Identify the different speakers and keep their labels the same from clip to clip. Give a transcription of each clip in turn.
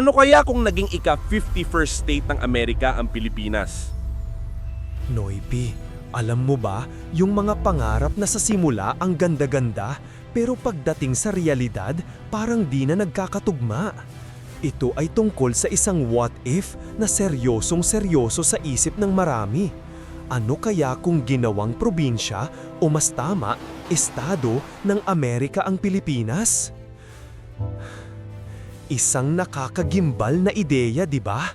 Speaker 1: Ano kaya kung naging ika-51st state ng Amerika ang Pilipinas?
Speaker 2: Noipi, alam mo ba, yung mga pangarap na sa simula ang ganda-ganda, pero pagdating sa realidad, parang di na nagkakatugma. Ito ay tungkol sa isang what if na seryosong seryoso sa isip ng marami. Ano kaya kung ginawang probinsya o mas tama, estado ng Amerika ang Pilipinas? Isang nakakagimbal na ideya, di ba?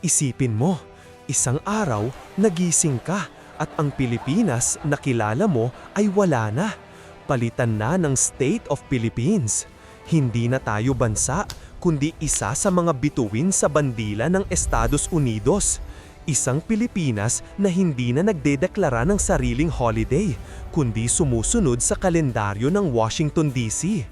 Speaker 2: Isipin mo, isang araw nagising ka at ang Pilipinas na kilala mo ay wala na. Palitan na ng State of Philippines. Hindi na tayo bansa, kundi isa sa mga bituin sa bandila ng Estados Unidos. Isang Pilipinas na hindi na nagdedeklara ng sariling holiday, kundi sumusunod sa kalendaryo ng Washington DC.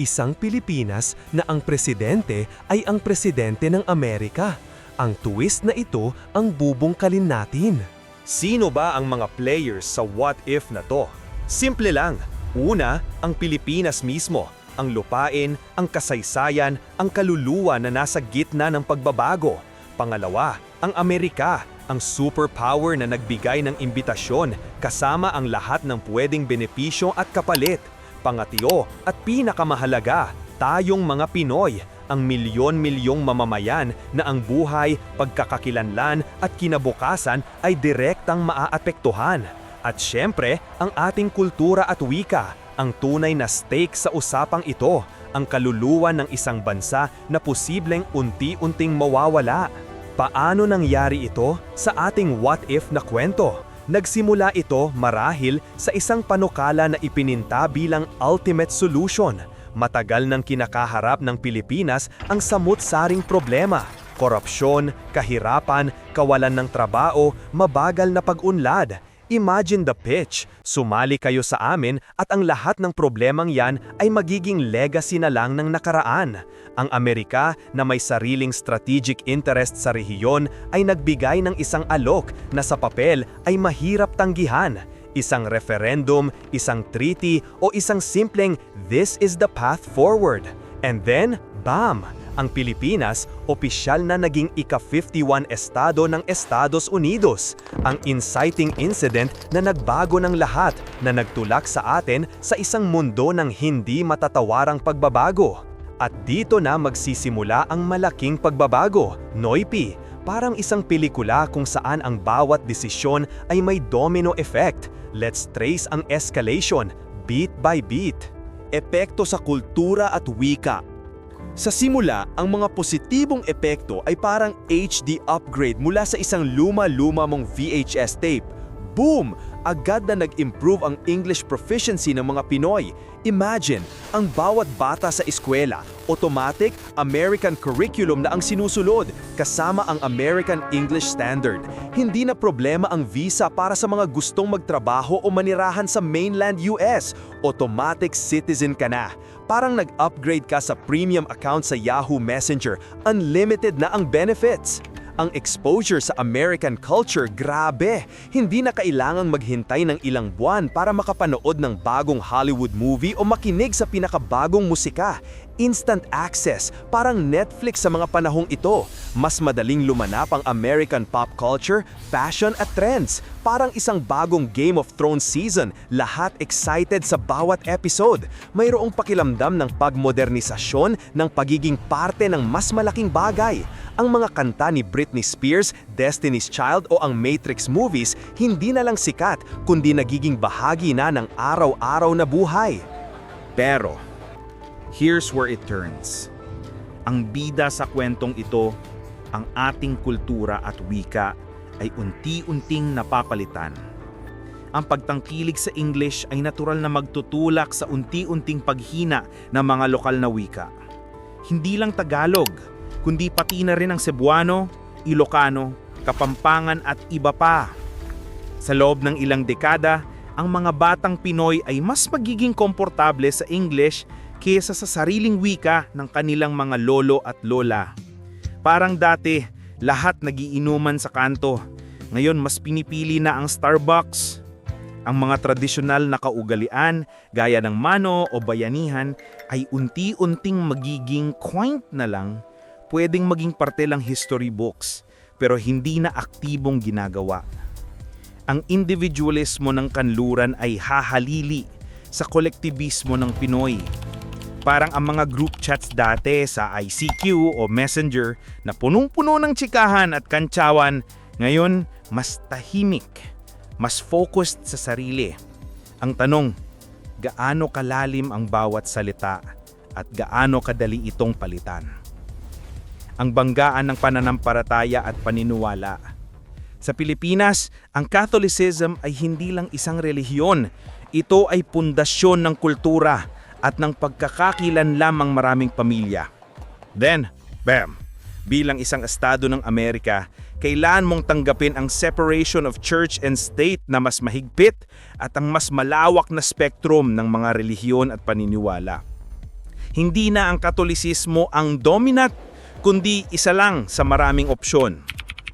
Speaker 2: Isang Pilipinas na ang presidente ay ang presidente ng Amerika. Ang twist na ito ang bubungkalin natin.
Speaker 3: Sino ba ang mga players sa what if na to? Simple lang. Una, ang Pilipinas mismo. Ang lupain, ang kasaysayan, ang kaluluwa na nasa gitna ng pagbabago. Pangalawa, ang Amerika, ang superpower na nagbigay ng imbitasyon kasama ang lahat ng pwedeng benepisyo at kapalit. Pangatlo at pinakamahalaga, tayong mga Pinoy, ang milyon-milyong mamamayan na ang buhay, pagkakakilanlan at kinabukasan ay direktang maaapektuhan. At syempre, ang ating kultura at wika, ang tunay na stake sa usapang ito, ang kaluluwa ng isang bansa na posibleng unti-unting mawawala. Paano nangyari ito sa ating what if na kwento? Nagsimula ito marahil sa isang panukala na ipininta bilang ultimate solution. Matagal nang kinakaharap ng Pilipinas ang samut-saring problema. Korupsyon, kahirapan, kawalan ng trabaho, mabagal na pag-unlad. Imagine the pitch. Sumali kayo sa amin at ang lahat ng problemang yan ay magiging legacy na lang ng nakaraan. Ang Amerika na may sariling strategic interest sa rehiyon ay nagbigay ng isang alok na sa papel ay mahirap tanggihan. Isang referendum, isang treaty o isang simpleng this is the path forward. And then, bam! Ang Pilipinas, opisyal na naging ika-51 estado ng Estados Unidos. Ang inciting incident na nagbago ng lahat na nagtulak sa atin sa isang mundo ng hindi matatawarang pagbabago. At dito na magsisimula ang malaking pagbabago, Noipi, parang isang pelikula kung saan ang bawat desisyon ay may domino effect. Let's trace ang escalation, beat by beat. Epekto sa kultura at wika. Sa simula, ang mga positibong epekto ay parang HD upgrade mula sa isang luma-luma mong VHS tape. Boom! Agad na nag-improve ang English proficiency ng mga Pinoy. Imagine, ang bawat bata sa eskwela, automatic American curriculum na ang sinusunod, kasama ang American English Standard. Hindi na problema ang visa para sa mga gustong magtrabaho o manirahan sa mainland US. Automatic citizen ka na. Parang nag-upgrade ka sa premium account sa Yahoo Messenger, unlimited na ang benefits. Ang exposure sa American culture, grabe! Hindi na kailangang maghintay ng ilang buwan para makapanood ng bagong Hollywood movie o makinig sa pinakabagong musika. Instant access, parang Netflix sa mga panahong ito. Mas madaling lumanap ang American pop culture, fashion at trends. Parang isang bagong Game of Thrones season, lahat excited sa bawat episode. Mayroong pakilamdam ng pagmodernisasyon ng pagiging parte ng mas malaking bagay. Ang mga kanta ni Britney Spears, Destiny's Child o ang Matrix movies hindi na lang sikat kundi nagiging bahagi na ng araw-araw na buhay.
Speaker 4: Pero, here's where it turns. Ang bida sa kwentong ito, ang ating kultura at wika ay unti-unting napapalitan. Ang pagtangkilig sa English ay natural na magtutulak sa unti-unting paghina ng mga lokal na wika. Hindi lang Tagalog, kundi pati na rin ang Cebuano, Ilocano, Kapampangan at iba pa. Sa loob ng ilang dekada, ang mga batang Pinoy ay mas magiging komportable sa English kaysa sa sariling wika ng kanilang mga lolo at lola. Parang dati, lahat nagiinuman sa kanto. Ngayon mas pinipili na ang Starbucks. Ang mga tradisyonal na kaugalian gaya ng mano o bayanihan ay unti-unting magiging quaint na lang pwedeng maging parte lang history books pero hindi na aktibong ginagawa. Ang individualismo ng kanluran ay hahalili sa kolektivismo ng Pinoy. Parang ang mga group chats dati sa ICQ o Messenger na punong-puno ng tsikahan at kantsawan, ngayon mas tahimik, mas focused sa sarili. Ang tanong, gaano kalalim ang bawat salita at gaano kadali itong palitan? Ang banggaan ng pananampalataya at paniniwala. Sa Pilipinas, ang Catholicism ay hindi lang isang relihiyon. Ito ay pundasyon ng kultura at ng pagkakakilan lamang maraming pamilya. Then, bam! Bilang isang estado ng Amerika, kailan mong tanggapin ang separation of church and state na mas mahigpit at ang mas malawak na spektrum ng mga relihiyon at paniniwala. Hindi na ang katolisismo ang dominant, kundi isa lang sa maraming opsyon.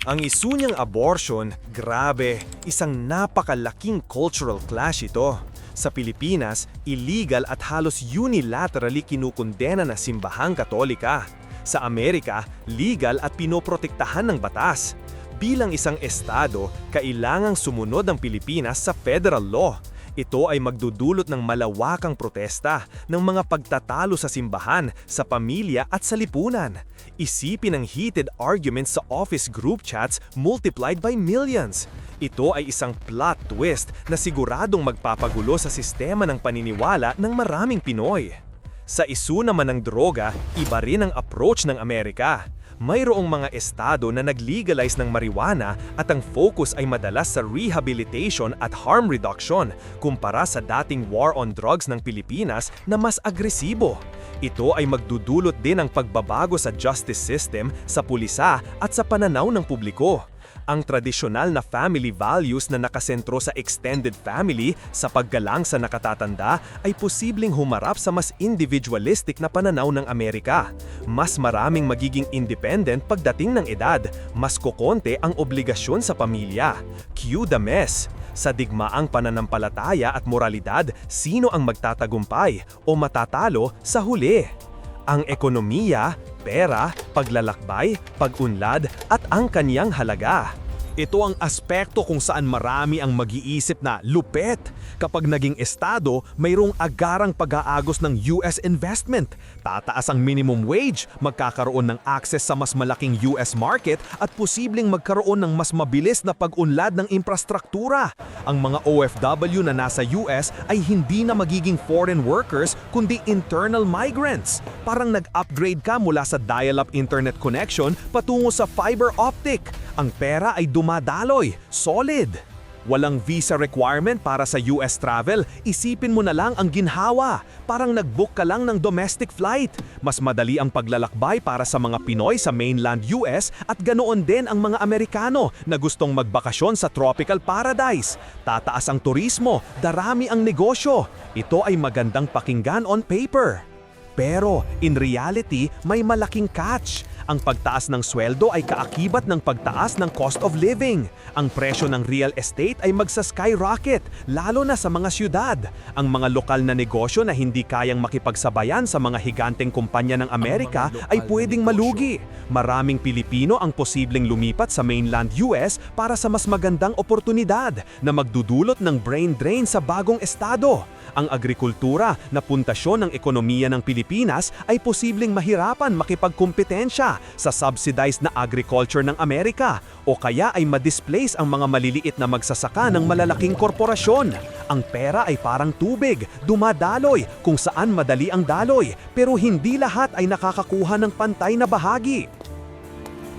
Speaker 3: Ang isu niyang abortion, grabe, isang napakalaking cultural clash ito. Sa Pilipinas, illegal at halos unilaterally kinukundena na simbahang katolika. Sa Amerika, legal at pinoprotektahan ng batas. Bilang isang estado, kailangang sumunod ang Pilipinas sa federal law. Ito ay magdudulot ng malawakang protesta ng mga pagtatalo sa simbahan, sa pamilya at sa lipunan. Isipin ang heated arguments sa office group chats multiplied by millions. Ito ay isang plot twist na siguradong magpapagulo sa sistema ng paniniwala ng maraming Pinoy. Sa isu naman ng droga, iba rin ang approach ng Amerika. Mayroong mga estado na nag-legalize ng marijuana at ang focus ay madalas sa rehabilitation at harm reduction kumpara sa dating war on drugs ng Pilipinas na mas agresibo. Ito ay magdudulot din ng pagbabago sa justice system, sa pulisa at sa pananaw ng publiko. Ang tradisyonal na family values na nakasentro sa extended family sa paggalang sa nakatatanda ay posibleng humarap sa mas individualistic na pananaw ng Amerika. Mas maraming magiging independent pagdating ng edad, mas kokonte ang obligasyon sa pamilya. Cue the mess. Sa digmaang pananampalataya at moralidad, sino ang magtatagumpay o matatalo sa huli? Ang ekonomiya, pera, paglalakbay, pag-unlad at ang kanyang halaga. Ito ang aspekto kung saan marami ang mag-iisip na lupet. Kapag naging estado, mayroong agarang pag-aagos ng US investment. Tataas ang minimum wage, magkakaroon ng access sa mas malaking US market at posibleng magkaroon ng mas mabilis na pag-unlad ng infrastruktura. Ang mga OFW na nasa US ay hindi na magiging foreign workers kundi internal migrants. Parang nag-upgrade ka mula sa dial-up internet connection patungo sa fiber optic. Ang pera ay dumadaloy, solid. Walang visa requirement para sa US travel, isipin mo na lang ang ginhawa. Parang nag-book ka lang ng domestic flight. Mas madali ang paglalakbay para sa mga Pinoy sa mainland US at ganoon din ang mga Amerikano na gustong magbakasyon sa tropical paradise. Tataas ang turismo, darami ang negosyo. Ito ay magandang pakinggan on paper. Pero in reality, may malaking catch. Ang pagtaas ng sweldo ay kaakibat ng pagtaas ng cost of living. Ang presyo ng real estate ay magsa-skyrocket, lalo na sa mga syudad. Ang mga lokal na negosyo na hindi kayang makipagsabayan sa mga higanteng kumpanya ng Amerika ay pwedeng malugi. Maraming Pilipino ang posibleng lumipat sa mainland US para sa mas magandang oportunidad na magdudulot ng brain drain sa bagong estado. Ang agrikultura na puntasyon ng ekonomiya ng Pilipinas ay posibleng mahirapan makipagkumpetensya sa subsidized na agriculture ng Amerika o kaya ay madisplace ang mga maliliit na magsasaka ng malalaking korporasyon. Ang pera ay parang tubig, dumadaloy kung saan madali ang daloy pero hindi lahat ay nakakakuha ng pantay na bahagi.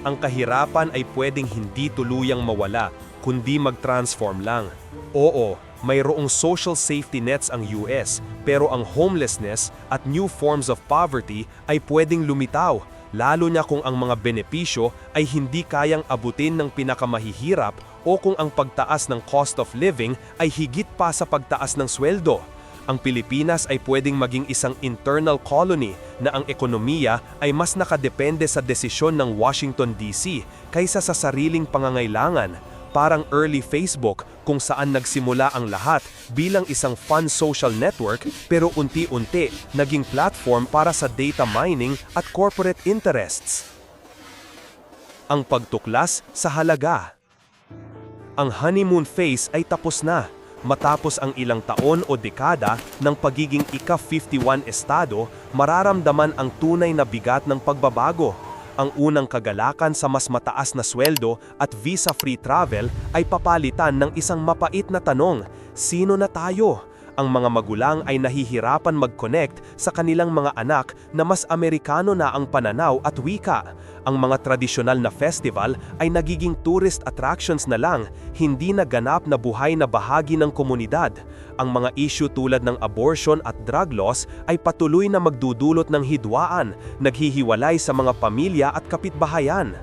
Speaker 3: Ang kahirapan ay pwedeng hindi tuluyang mawala, kundi mag-transform lang. Oo, mayroong social safety nets ang US, pero ang homelessness at new forms of poverty ay pwedeng lumitaw, lalo na kung ang mga benepisyo ay hindi kayang abutin ng pinakamahihirap o kung ang pagtaas ng cost of living ay higit pa sa pagtaas ng sweldo ang Pilipinas ay pwedeng maging isang internal colony na ang ekonomiya ay mas nakadepende sa desisyon ng Washington DC kaysa sa sariling pangangailangan. Parang early Facebook kung saan nagsimula ang lahat bilang isang fun social network pero unti-unti naging platform para sa data mining at corporate interests.
Speaker 2: ang pagtuklas sa halaga. Ang honeymoon phase ay tapos na matapos ang ilang taon o dekada ng pagiging ika-51 estado, mararamdaman ang tunay na bigat ng pagbabago. Ang unang kagalakan sa mas mataas na sweldo at visa-free travel ay papalitan ng isang mapait na tanong, sino na tayo? Ang mga magulang ay nahihirapan mag-connect sa kanilang mga anak na mas Amerikano na ang pananaw at wika. Ang mga tradisyonal na festival ay nagiging tourist attractions na lang, hindi na ganap na buhay na bahagi ng komunidad. Ang mga issue tulad ng abortion at drug laws ay patuloy na magdudulot ng hidwaan, naghihiwalay sa mga pamilya at kapitbahayan.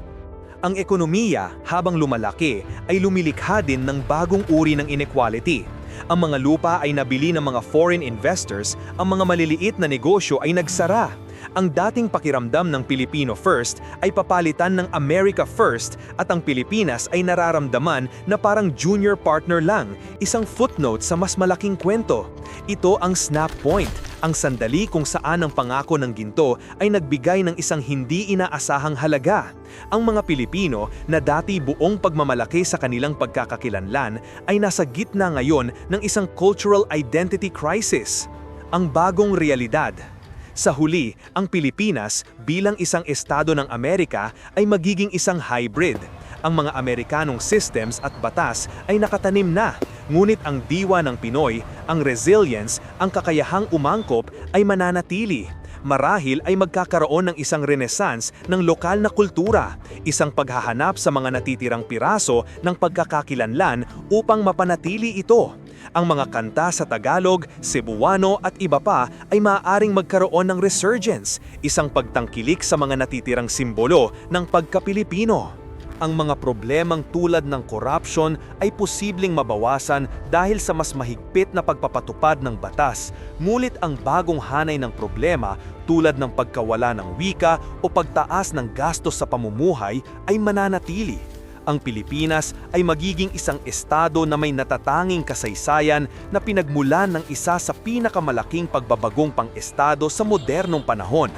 Speaker 3: Ang ekonomiya, habang lumalaki, ay lumilikha din ng bagong uri ng inequality. Ang mga lupa ay nabili ng mga foreign investors, ang mga maliliit na negosyo ay nagsara. Ang dating pakiramdam ng Filipino First ay papalitan ng America First at ang Pilipinas ay nararamdaman na parang junior partner lang, isang footnote sa mas malaking kwento. Ito ang snap point, ang sandali kung saan ang pangako ng ginto ay nagbigay ng isang hindi inaasahang halaga. Ang mga Pilipino na dati buong pagmamalaki sa kanilang pagkakakilanlan ay nasa gitna ngayon ng isang cultural identity crisis. Ang bagong realidad. Sa huli, ang Pilipinas bilang isang estado ng Amerika ay magiging isang hybrid. Ang mga Amerikanong systems at batas ay nakatanim na, ngunit ang diwa ng Pinoy, ang resilience, ang kakayahang umangkop ay mananatili marahil ay magkakaroon ng isang renaissance ng lokal na kultura, isang paghahanap sa mga natitirang piraso ng pagkakakilanlan upang mapanatili ito. Ang mga kanta sa Tagalog, Cebuano at iba pa ay maaaring magkaroon ng resurgence, isang pagtangkilik sa mga natitirang simbolo ng pagkapilipino ang mga problemang tulad ng corruption ay posibleng mabawasan dahil sa mas mahigpit na pagpapatupad ng batas, ngunit ang bagong hanay ng problema tulad ng pagkawala ng wika o pagtaas ng gastos sa pamumuhay ay mananatili. Ang Pilipinas ay magiging isang estado na may natatanging kasaysayan na pinagmulan ng isa sa pinakamalaking pagbabagong pang-estado sa modernong panahon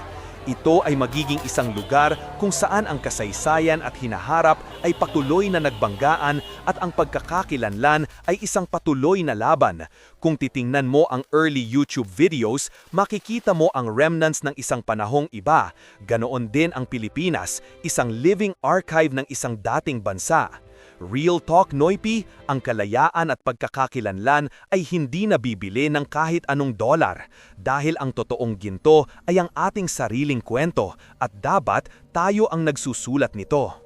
Speaker 3: ito ay magiging isang lugar kung saan ang kasaysayan at hinaharap ay patuloy na nagbanggaan at ang pagkakakilanlan ay isang patuloy na laban. Kung titingnan mo ang early YouTube videos, makikita mo ang remnants ng isang panahong iba. Ganoon din ang Pilipinas, isang living archive ng isang dating bansa. Real Talk Noipi, ang kalayaan at pagkakakilanlan ay hindi nabibili ng kahit anong dolar dahil ang totoong ginto ay ang ating sariling kwento at dapat tayo ang nagsusulat nito.